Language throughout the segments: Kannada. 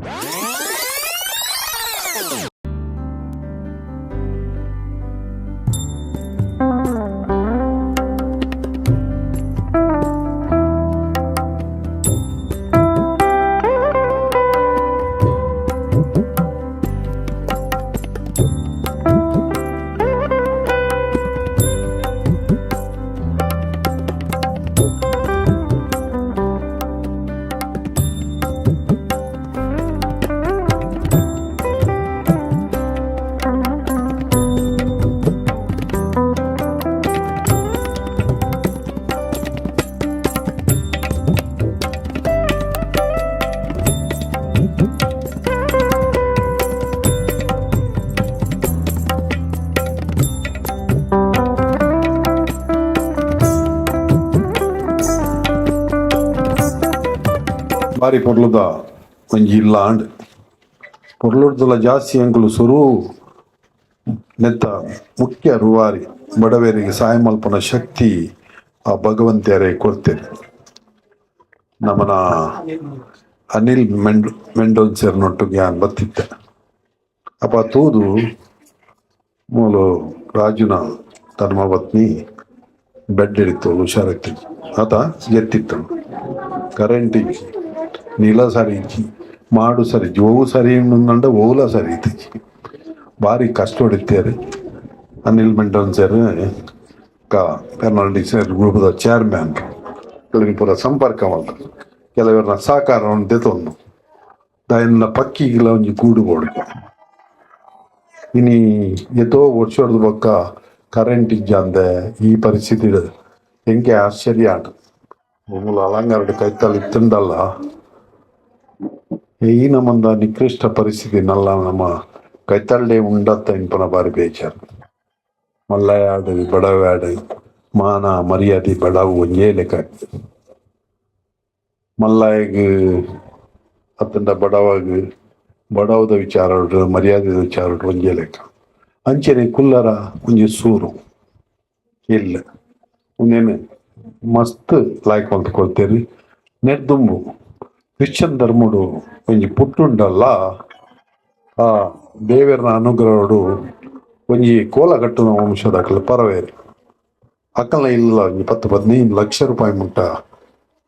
What? ಬಾರಿ ಪೊರ್ಲುದ ಒಂಜಿ ಇಲ್ಲಾಂಡ್ ಪೊರ್ಲುಡ್ದಲ ಜಾಸ್ತಿ ಅಂಕುಲು ಸುರು, ನೆತ್ತ ಮುಖ್ಯ ರುವಾರಿ, ಬಡವರಿಗೆ ಸಹಾಯ ಮಲ್ಪನ ಶಕ್ತಿ ಆ ಭಗವಂತರೇ ಕೊಡ್ತೇನೆ. ನಮ್ಮನ ಅನಿಲ್ ಮೆಂಡ್ ಮೆಂಡೋನ್ಸರ್ನೊಟ್ಟಿಗೆ ಜ್ಞಾನ ಬತ್ತಿದ್ದೆ ಅಪ್ಪ ತೂದು ಮೂಲು ರಾಜುನ ಧರ್ಮಪತ್ನಿ ಬೆಡ್ ಹಿಡಿತು ಹುಷಾರಾಗ್ತಿ ಆತ ಎತ್ತಿತ್ತು. ಕರೆಂಟ್ ಇಜ್ಜಿ ನೀಲ ಸರಿ ಇಜ್ಜಿ ಮಾಡು ಸರಿ ಇಜ್ಜಿ ಓವು ಸರಿ ಉಂಡು ಓಲ ಸರಿ ಇತ್ತಿಜ್ಜಿ ಭಾರಿ ಕಷ್ಟ ಹೊಡಿತಾರೆ ಅನಿಲ್ ಮೆಂಡನ್ ಸರ್ ಕ ಪೆರ್ನಾಲ್ಡಿ ಸರ್ ಗ್ರೂಪದ ಚೇರ್ಮ್ಯಾನ್ ಕೆಲವರಿಗೆ ಪೂರ ಸಂಪರ್ಕ ಮಾಡ್ತಾರೆ ಕೆಲವರನ್ನ ಸಹಕಾರ ದೆತೊಂದು ದಯನ್ನ ಪಕ್ಕಿಗಿಲ ಒಂಜಿ ಗೂಡು ಕೊಡ್ಕ ಇನಿ ಎತ್ತೋ ವರ್ಷದ ಬೊಕ್ಕ ಕರೆಂಟ್ ಇಜ್ಜಂದೆ ಈ ಪರಿಸ್ಥಿತಿ ಹೆಂಗೆ ಆಶ್ಚರ್ಯ ಆಟ ಮೂಲ ಅಲಂಗಾರಡ್ ಕೈತಲ್ ಇತ್ತುಂಡಲ್ಲ ಈ ನಮ್ಮಂದ ನಿಕೃಷ್ಟ ಪರಿಸ್ಥಿತಿ ನಲ್ಲ ನಮ್ಮ ಕೈತಳ್ಳಿ ಉಂಡತ್ತ ಇಂಪನ ಬಾರಿ ಬೇಜಾರು. ಮಲ್ಲಯಾಡ ಬಡವ್ಯಾಡ ಮಾನ ಮರ್ಯಾದೆ ಬಡವು ಒಂಜೇ ಲೆಕ್ಕ. ಮಲ್ಲಾಯಗ ಅತ್ತಂಡ ಬಡವಾಗ, ಬಡವದ ವಿಚಾರ ಮರ್ಯಾದೆ ವಿಚಾರ ಒಂಜೇ ಲೆಕ್ಕ. ಅಂಚನೆ ಕುಲ್ಲರ ಒಂಜಿ ಸೂರು. ಇಲ್ಲ. ಒಂದೇನು ಮಸ್ತ್ ಲಾಯ್ಕ್ ಅಂತ ಕೊಡ್ತೇರಿ. ನೆಡ್ದುಂಬು. ಕ್ರಿಶ್ಚಿಯನ್ ಧರ್ಮಡು ಒಂಜಿ ಪುಟ್ಟುಂಡಲ್ಲ, ಆ ದೇವರನ ಅನುಗ್ರಹಡು ಒಂಜಿ ಕೋಲ ಕಟ್ಟುನ ವಂಶದ ಅಕಲ್ ಪರವೇರಿ. ಅಕ್ಕಲ್ನ ಇಲ್ಲ ಒಂಜಿ ಪತ್ತು ಹದಿನೈದು ಲಕ್ಷ ರೂಪಾಯಿ ಮುಟ್ಟ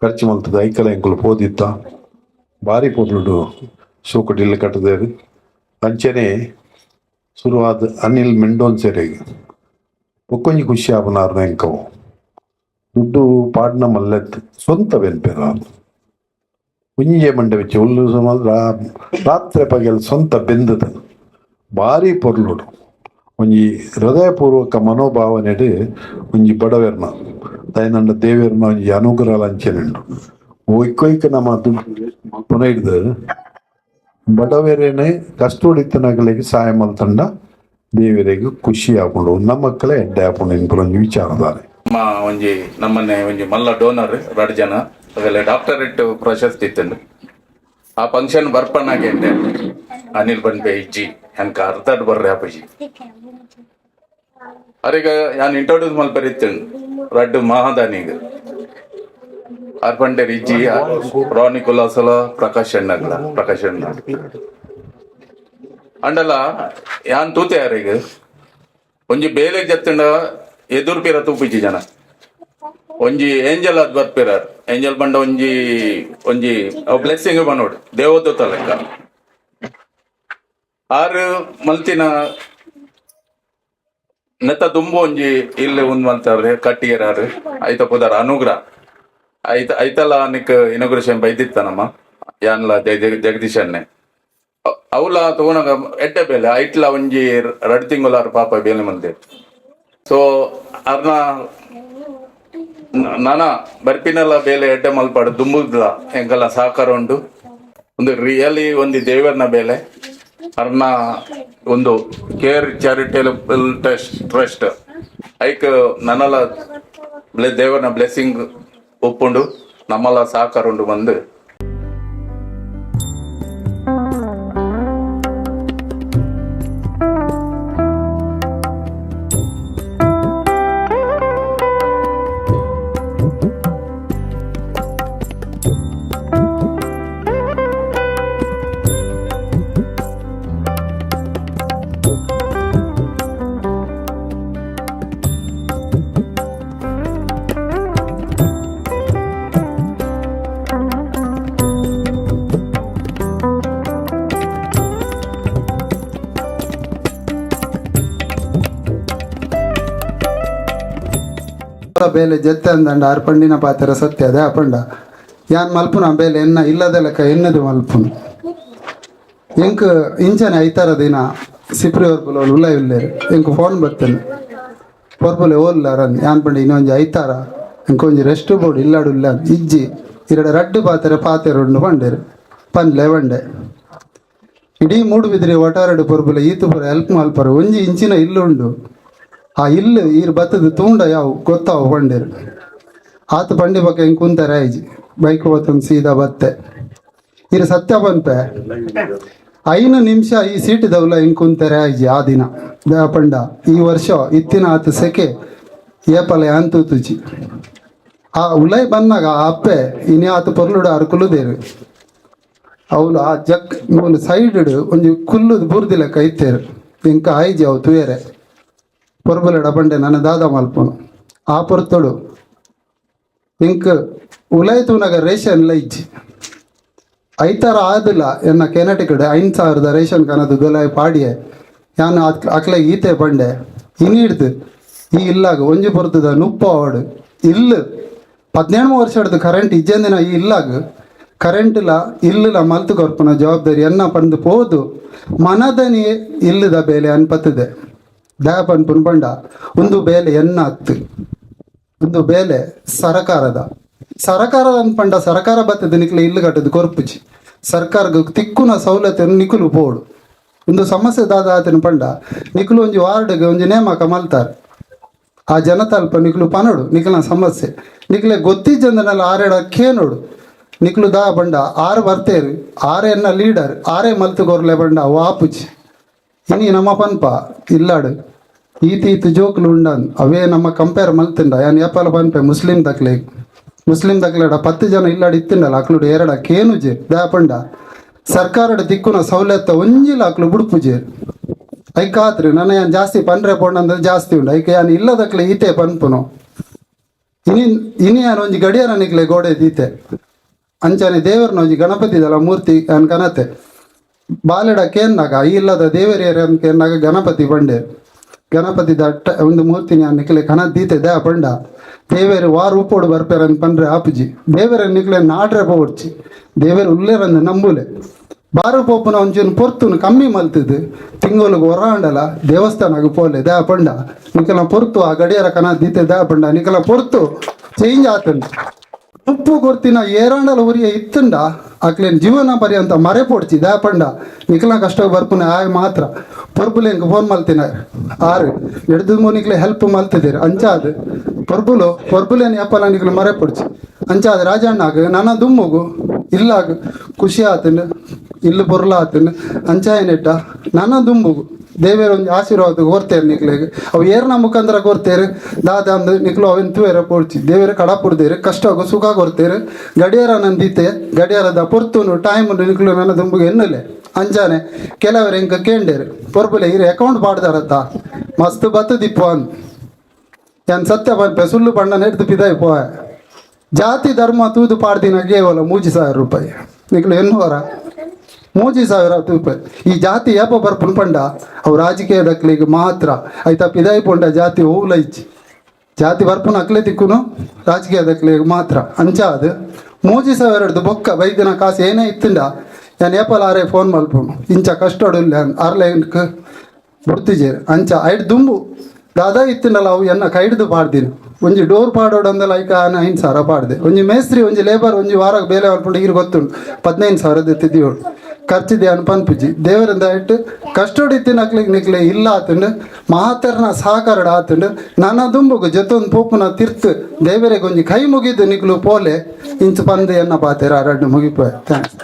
ಖರ್ಚು ಮಲ್ತದ ಐಕಲ ಎಂಕುಲು ಪೋದಿತ್ತ ಭಾರಿ ಪೊರ್ಲುಡು ಇಲ್ಲಿ ಕಟ್ಟದೇರಿ. ಅಂಚನೆ ಶುರುವಾದ ಅನಿಲ್ ಮೆಂಡೋನ್ ಸೇರಿ ಒಕ್ಕೊಂಜಿ ಖುಷಿ ಆಪನಾರ್ನ ಎಂಕವು. ದುಡ್ಡು ಪಾಡ್ನ ಮಲ್ಲೆತ್ ಸ್ವಂತ ಬೆನ್ಪೆರ ಮಂಡ ವೆಚ್ಚ ಉಲ್ಲು ಸುಮಾರು ರಾತ್ರಿ ಪಗೆಲ್ ಸ್ವಂತ ಬೆಂದದ ಭಾರಿ ಪೊರ್ಲುಡು. ಒಂಜಿ ಹೃದಯಪೂರ್ವಕ ಮನೋಭಾವನೆಡು ಒಂಜಿ ಬಡವೆರ್ನ ದಯನಂಡ ದೇವೆರ್ನ ಒಂಜಿ ಅನುಗ್ರಹ ಲಂಚನೆಂಡು ಒಯ್ಕೊಯ್ಕ ನಮ್ಮ ಪುನಃ ಬಡವರೇನೆ ಕಷ್ಟ ಹೊಡಿತನಗಳಿಗೆ ಸಹಾಯ ಮಲ್ತಂಡ ದೇವರಿಗೆ ಖುಷಿ ಆಪುಂಡು ನಮ್ಮ ಮಕ್ಕಳೇ ಎಡ್ಡೆ ಆಪುಂಡು ಇನ್ಪುರೊಂಜಿ ವಿಚಾರದಾರೆ ನಮ್ಮ ಒಂಜಿ ನಮ್ಮನೆ ಒಂಜಿ ಮಲ್ಲ ಡೋನರ್ ಎರಡು ಜನ ಅವೆಲ್ಲ ಡಾಕ್ಟರೇಟ್ ಪ್ರಶಸ್ತಿ ಇತ್ತು ಆ ಫಂಕ್ಷನ್ ಬರ್ಪಣ್ಣಾಗೆ ಅಂದೆ ಅನಿಲ್ ಬಂದ್ಬೆ ಇಜ್ಜಿ ಹೆಂಗ ಅರ್ಧಡ್ ಬರ್ರಿ ಅಪ್ಪಜಿ ಅವ್ರೀಗ ನಾನು ಇಂಟ್ರೊಡ್ಯೂಸ್ ಮಲ್ಪರಿತ್ತೇನು ರಡ್ಡು ಮಹಾದಾನಿಗ ಅರ್ಪಂಡೆ ಇಜ್ಜಿ ರಾನಿಕುಲಾಸಲ ಪ್ರಕಾಶ್ ಅಣ್ಣಗಳ, ಪ್ರಕಾಶ್ ಅಣ್ಣ. ಅಂಡಲ್ಲ, ಯಾನ್ ತೂತೆ ಯಾರೀಗ ಒಂಜಿ ಬೇಲೆ ಜತ್ತಂಡ ಎದುರು ಪೀರ ತೂಪಿಜಿ ಜನ. ಒಂಜಿ ಏಂಜಲ್ ಅದ್ ಬರ್ಪಿರಾರ್ ಏಂಜಲ್ ಬಂಡ ಒಂಜಿ ಒಂಜಿ ಬ್ಲೆಸ್ಸಿಂಗ್ ಬನ್ನೋಡು ದೇವದೂತ ಲೆಕ್ಕ ಆರು ಮಲ್ತಿನ ನೆತ್ತ ದುಂಬು ಒಂಜಿ, ಇಲ್ಲಿ ಒಂದ್ ಮಲ್ತಾರೆ ಕಟ್ಟಿಗೆರಾರು ಐತ ಪುದಾರ, ಅನುಗ್ರಹ. ಐತ ಐತಲ ನಿಕ್ ಇನಾಗ್ರೇಷನ್ ಬೈದಿತ್ತ ನಮ್ಮ, ಯಾನ್ಲ ಜಗ- ಜಗದೀಶ್ ಅಣ್ಣೆ. ಅವಲ ತಗೊಂಡಾಗ ಎಡ್ಡೆ ಬೇಲೆ? ಐಟ್ಲ ಒಂಜಿ ರಡ್ ತಿಂಗಳಾರು ಪಾಪ ಬೇಲೆ ಮಂದಿ ಸೊ ಅರ್ನ ನಾನ ಬರ್ಪಿನಲ್ಲ ಬೇಲೆ ಎಡ್ಡೆ ಮಲ್ಪಾಡು ದುಂಬುದ ಎಂಕಲ್ಲ ಸಹಕಾರ ಉಂಡು. ಒಂದು ರಿಯಲಿ ಒಂದು ದೇವರನ ಬೇಲೆ. ಅರ್ನ ಒಂದು ಕೇರ್ ಚಾರಿಟೇಬಲ್ ಟ್ರಸ್ಟ್ ಟ್ರಸ್ಟ್. ಐಕ್ ನನ್ನಲ್ಲ ದೇವರನ ಬ್ಲೆಸ್ಸಿಂಗ್ ಒಪ್ಪುಂಡು. ನಮ್ಮಲ್ಲ ಸಹಕಾರ ಉಂಡು ಬಂದು. ಬೇಲೆ ಜತ್ತೆ ಅಂದಂಡ ಆರು ಪಂಡಿನ ಪಾತ್ರ ಸತ್ಯ, ಅದೇ ಅಪಂಡ. ಯಾನ್ ಮಲ್ಪುನ ಬೇಲೆ ಎನ್ನ ಇಲ್ಲದ ಲೆಕ್ಕ ಎನ್ನದು ಮಲ್ಪುನು. ಎಂಕ್ ಇಂಚನೆ ಐತಾರ ದಿನ ಸಿಪ್ರಿ ಹೊರ್ಪುಲ ಉಲ್ಲ ಇಲ್ಲೇರು ಎಂಕ್ ಫೋನ್ ಬರ್ತೇನೆ ಹೊರ್ಪುಲೆ ಓಲ್ಲಾರನ್ ಯಾನ್ ಪಂಡಿ ಇನ್ನೊಂಜಿ ಐತಾರ, ಎಂಕೊಂಜಿ ರೆಸ್ಟ್ ಬೋರ್ಡ್ ಇಲ್ಲಾಡು ಇಲ್ಲ ಇಜ್ಜಿ ಇರಡ ರಡ್ಡು ಪಾತೆರೆ ಪಾತ್ರೆ ಉಂಡು ಪಂಡೇರು ಪನ್ಲೆ ಬಂಡೆ ಇಡೀ ಮೂಡು ಬಿದ್ರಿ ಒಟಾರಡು ಪೊರ್ಪುಲ ಈತು ಪರ ಹೆಲ್ಪ್ ಮಲ್ಪರು, ಒಂಜಿ ಇಂಚಿನ ಇಲ್ಲು ಉಂಡು ಆ ಇಲ್ಲು ಈ ಬತ್ತದ ತೂಂಡ ಯಾವ, ಗೊತ್ತಾವ ಬಂಡಿರು ಆತ ಬಂಡಿ ಬಗ್ಗೆ ಹಿಂಗೆ ಕುಂತಾರೆ ಐಜಿ. ಬೈಕ್ ಹೋತಂದು ಸೀದಾ ಬತ್ತೆ. ಇರು ಸತ್ಯ ಬಂತೆ. ಐನು ನಿಮಿಷ ಈ ಸೀಟ್ ದವಲ ಹಿಂಗೆ ಐಜಿ, ಆ ದಿನ. ಪಂಡ, ಈ ವರ್ಷ, ಇತ್ತಿನ ಆತ ಸೆಕೆ, ಏಪಲೆ ಅಂತು ತುಚಿ ಆ ಉಲೈ ಬಂದಾಗ ಆ ಅಪ್ಪೆ, ಇನಿ ಆತ ಪೊರ್ಲುಡು ಅರ್ಕುಲುದೇರು ಅವಳು ಆ ಜಕ್, ಒಂದು ಸೈಡ್ ಒಂದು ಕುಲ್ಲುದು ಬುರ್ದಿಲ್ಲ ಕೈತೇರು ಇಂಕ ಐಜಿ ಅವು ತುಯರೆ. ಬಂಡೆ ನನ್ನ ದಾದ ಮಲ್ಪನು. ಆ ಪೊರ್ತೊಡು, ಇಂಕ್ ಉಲೈತುನಗ ರೇಷನ್ ಲೈಜ್. ಐತರ ಆದಿಲ್ಲ ಎನ್ನ ಕೆನಟಿಕಡೆ ಐನ್ ಸಾವಿರದ ರೇಷನ್ ಕನದು ದೊಲಾಯ್ ಪಾಡಿಯೆ. ಯಾನು ಅಕ್ಲ ಈತೆ ಬಂಡೆ, ಇನ್ನಿಡ್ದು, ಈ ಇಲ್ಲಾಗ ಒಂಜಿ ಬರ್ತದ ನುಪ್ಪ ಅವಡು ಇಲ್ಲ ಹದಿನೇಳು ವರ್ಷ ಹಿಡ್ದು ಕರೆಂಟ್ ಇಜ್ಜಂದಿನ ಈ ಇಲ್ಲಾಗ. ಕರೆಂಟ್ ಇಲ್ಲ ಇಲ್ಲಿಲ್ಲ ಮಲ್ತು ಕೊರ್ಪನ ಜವಾಬ್ದಾರಿ ಎನ್ನ ಪಂದು ಪೋದು, ಮನದನಿ ಇಲ್ಲದ ಬೇಲೆ ಅನ್ಪತ್ತದೆ. ದಾಪನ್ ಪುನ್ಪಂಡ, ಒಂದು ಬೇಲೆ ಎನ್ನ ಹತ್ತು ಒಂದು ಬೇಲೆ ಸರಕಾರದ. ಸರಕಾರದ ಅನ್ಪಂಡ ಸರಕಾರ ಬತ್ತದ ನಿಕ್ಲೆ ಇಲ್ಲು ಕಟ್ಟದ ಕೊರ್ಪುಜಿ. ಸರ್ಕಾರಗ ತಿಕ್ಕುನ ಸವಲತ್ತು ನಿಕುಲು ಪೋಡು ಒಂದು ಸಮಸ್ಯೆ ದಾದ ಆತನ ಪಂಡ, ನಿಕುಲು ಒಂಜಿ ವಾರ್ಡ್ಗೆ ಒಂಜಿ ನೇಮಕ ಮಲ್ತಾರೆ. ಆ ಜನತಲ್ಪ ನಿಕ್ಲು ಪನಡು ನಿಕ್ಲ ಸಮಸ್ಯೆ. ನಿಕ್ಲೆ ಗೊತ್ತಿಜ್ಜಂದನೆಲ್ಲ ಆರೇಡ ಕೇನೋಡು ನಿಕ್ಲು ದಾ ಬಂಡ ಆರು ಬರ್ತೇರು ಆರೆನ್ನ ಲೀಡರ್, ಆರೇ ಮಲ್ತು ಗೊರ್ಲೆ ಬಂಡ ವಾಪುಚಿ ಇನಿ ನಮ್ಮ ಪನ್ಪ, ಇಲ್ಲಾಡು. ಈತಿ ಈತ ಜೋಕ್ಲು ಉಂಡನ್ ಅವೇ ನಮ್ಮ ಕಂಪೇರ್ ಮಲ್ತಿಂಡ ಯಾನ್ ಯಾಪಲ ಪನ್ಪೆ, ಮುಸ್ಲಿಂ ದಕ್ಲೆ ಮುಸ್ಲಿಂ ದಕ್ಲೆಡ ಪತ್ತು ಜನ ಇಲ್ಲಾಡು ಇತ್ತಿಂಡಲ್ಲ ಅಕ್ಲುಡು ಎರಡ ಕೇನುಜೆ ದಾಪಂಡ ಸರ್ಕಾರದ ದಿಕ್ಕುನ ಸೌಲತ್ತ ಒಂಜಿಲ ಅಕ್ಲು ಬುಡುಪುಜೆ ಐಕ ಆತ್ರಿ ನನ್ನ ಯಾನ್ ಜಾಸ್ತಿ ಪನ್ರೆ ಪೋಂಡ ಜಾಸ್ತಿ ಉಂಡು. ಐಕ ಯಾನ್ ಇಲ್ಲದಕ್ಲೆ ಈತೆ ಪನ್ಪುನು. ಇನಿ ಇನಿ ಯಾನ್ ಒಂಜಿ ಗಡಿಯಾರ ನಿಕ್ಲೆ ಗೋಡೆ ದೀತೆ ಅಂಚನೆ ದೇವರನ ಒಂಜಿ ಗಣಪತಿ ಮೂರ್ತಿ ಅನ್ ಕನತೆ ಬಾಲೆಡ ಕೇನ್ನಾಗ ಇಲ್ಲದ ದೇವರಿಯರ ಕೇನ್ನಾಗ ಗಣಪತಿ ಬಂಡೆ. ಗಣಪತಿ ದಟ್ಟ, ಒಂದು ಮೂರ್ತಿ ನಿಕ್ಲೆ ಕನ ದೀತೆ ದ ಪಂಡ. ದೇವೇರು ವಾರ ಉಪ್ಪೋಡು ಬರ್ಪೇರ ಅಂತ ಪಂಡ್ರೆ ಆಪುಜಿ. ದೇವರ ನಿಕ್ಲೆ ನಾಡ್ರೆ ಪೋಡ್ಚಿ. ದೇವರು ಉಲ್ಲೇರಂದು ನಂಬುಲೆ. ಬಾರು ಪೋಪುನ ಒಂಚೂರು ಪೊರ್ತುನು ಕಮ್ಮಿ ಮಲ್ತಿದ್ದು ತಿಂಗಳಿಗೆ ಹೊರಾಂಡಲ ದೇವಸ್ಥಾನಕ್ಕೆ ಪೋಲೆ ದ ಪಂಡ. ನಿಕಲ ಪೊರ್ತು ಆ ಗಡಿಯರ ಕನ ದೀತೆ ದ ಪಂಡ. ನಿಕಲ ಪೊರ್ತು ಚೇಂಜ್ ಆತಂದು ಉಪ್ಪು ಕೊರ್ತಿನ ಏರಾಂಡಲ ಉರಿಯ ಇತ್ತಂಡ. ಅಕ್ಲೇನ್ ಜೀವನ ಪರ್ಯಂತ ಮರೆ ಪೋಡ್ಚಿ ದಾಪಂಡ ಪಂಡ. ನಿಕಲ ಕಷ್ಟ ಬರ್ಪುನ ಆಯ್ ಮಾತ್ರ. ಪೊರ್ಬುಲೆ ಹಿಂಗೆ ಫೋನ್ ಮಲ್ತಿನ? ಆರು ಎಡ್ದು ಮೂನಿಕ್ಲೆ ಹೆಲ್ಪ್ ಮಲ್ತಿದ್ದೀರಿ ಅಂಚಾದ್, ಪೊರ್ಬುಲು ಪೊರ್ಬುಲೇನ್ ಯಪ್ಪಲ ನಿಕ್ಲೆ ಮರೆ ಪೊಡ್ಚಿ ಅಂಚಾದ್, ರಾಜಣ್ಣಾಗ ನನ್ನ ದುಮ್ಮುಗು. ಇಲ್ಲಾಗ, ಖುಷಿ ಆತುನ್ ಇಲ್ಲ ಬೊರ್ಲ ಆತನು ಅಂಚಾಯನೆಟ್ಟ ನನ್ನ ದುಂಬುಗು ದೇವೇರ ಒಂದು ಆಶೀರ್ವಾದ ಕೋರ್ತೇರು ನಿಕ್ಲೆಗೆ. ಅವು ಏರ್ನ ಮುಖಾಂತರ ಕೋರ್ತೇರು ದಾದ ಅಂದು ನಿಕ್ಲು ಅವೆನ್ ತುವೇರ ಪೋಡ್ಚಿ ದೇವೇರ ಕಡಪುಡ್ದೇರು ಕಷ್ಟ ಆಗೋ ಸುಖ ಕೊರ್ತೇರು ಗಡಿಯಾರ ನಂದಿತೆ, ಗಡಿಯಾರದ ಪೊರ್ತುನು ಟೈಮ್ ನಿಕ್ಲು ನನ್ನ ದುಂಬುಗೆ ಎನ್ನಲೆ. ಅಂಜಾನೆ, ಕೆಲವರು ಇಂಕ ಕೇಂಡೇರು. ಪೊರ್ಬಲೆ ಇರ ಅಕೌಂಟ್ ಪಾಡ್ದಾರತ್ತ ಮಸ್ತ್ ಬತ್ತದಿಪ್ಪು ಅನ್ ಏನ್ ಸತ್ಯ ಬಂಪೆ ಸುಳ್ಳು ಬಣ್ಣ ನೆಡ್ದು ಪಿದಾಯ್ ಪೋಯ. ಜಾತಿ, ಧರ್ಮ, ತೂದು ಪಾಡ್ದಿನ ಕೇವಲ ಮೂಜಿ ಸಾವಿರ ರೂಪಾಯಿ. ನಿಕ್ಲು ಎನ್ನುವರ? ಮೂಜಿ ಸಾವಿರ ತೂಪೆ ಈ ಜಾತಿ ಯಾಪ ಬರ್ಪುನ್ ಪಂಡ ಅವು ರಾಜಕೀಯ ರಾಜಕೀಯದಕ್ಲಿಗೆ ಮಾತ್ರ. ಆಯ್ತಾ, ಪಿದಾಯಿ ಪೊಂಡ ಜಾತಿ ಹೂಲ ಇಚ್ಚಿ ಜಾತಿ ಬರ್ಪುನ ಅಕ್ಲೆ ತಿಕ್ಕುನು? ರಾಜಕೀಯ ರಾಜಕೀಯದಕ್ಲಿಗೆ ಮಾತ್ರ. ಅಂಚ ಅದು. ಮೋಜಿ ಸಾವಿರದ್ದು ಬೊಕ್ಕ ಬೈದಿನ ಕಾಸು ಏನೇ ಇತ್ತಿಂಡ ನಾನು ಏಪಲ್ ಆರೇ ಫೋನ್ ಮಲ್ಪುನು? ಇಂಚ ಕಷ್ಟೋಡಿಲ್ಲ ಆರ್ಲೈನ್ಕ್ ಬುಡ್ತಿಜೇರು ಅಂಚ ಐಡ್ ದುಂಬು. ದಾದಾ ಇತ್ತಿಂಡಲ್ಲ ಅವು ಎನ್ನ ಕೈಡ್ದು ಪಾಡ್ದಿನ. ಒಂಜಿ ಡೋರ್ ಪಾಡೋಡಂದ ಅಂದಲ್ಲ ಐಕ ಐದು ಸಾವಿರ ಪಾಡ್ದೆ. ಒಂಜಿ ಮೇಸ್ತ್ರಿ, ಒಂಜಿ ಲೇಬರ್, ಒಂಜಿ ವಾರ ಬೇಲೆ ಅಲ್ಪುಂಡು ಈಗ ಗೊತ್ತುಂಡು ಪದಿನೈದು ಸಾವಿರದ ಎತ್ತಿದ್ದೀವಳು ಖರ್ಚಿದೆ ಅನ್ಪನ್ಪುಜಿ ದೇವರಿಂದ ಇಟ್ಟು ಕಷ್ಟೋಡಿ ತಿನ್ನಕ್ಲಿಕ್ ನಿಕ್ಲೆ ಇಲ್ಲ ಆತಂಡು ಮಾತರ್ನ ಸಹಕಾರಡ ಆತಂಡು, ನನ್ನ ದುಂಬುಗು ಜೊತೊಂದು ಪೂಪುನ ತಿರ್ತು ದೇವರಿಗೆ ಒಂಜಿ ಕೈ ಮುಗಿದು ನಿಕ್ಲು ಪೋಲೆ, ಇಂಚು ಪಂದೆ ಎನ್ನ ಪಾತೇರ ಅರಡ್ಡು ಮುಗಿಪ ಥ್ಯಾಂಕ್ಸ್.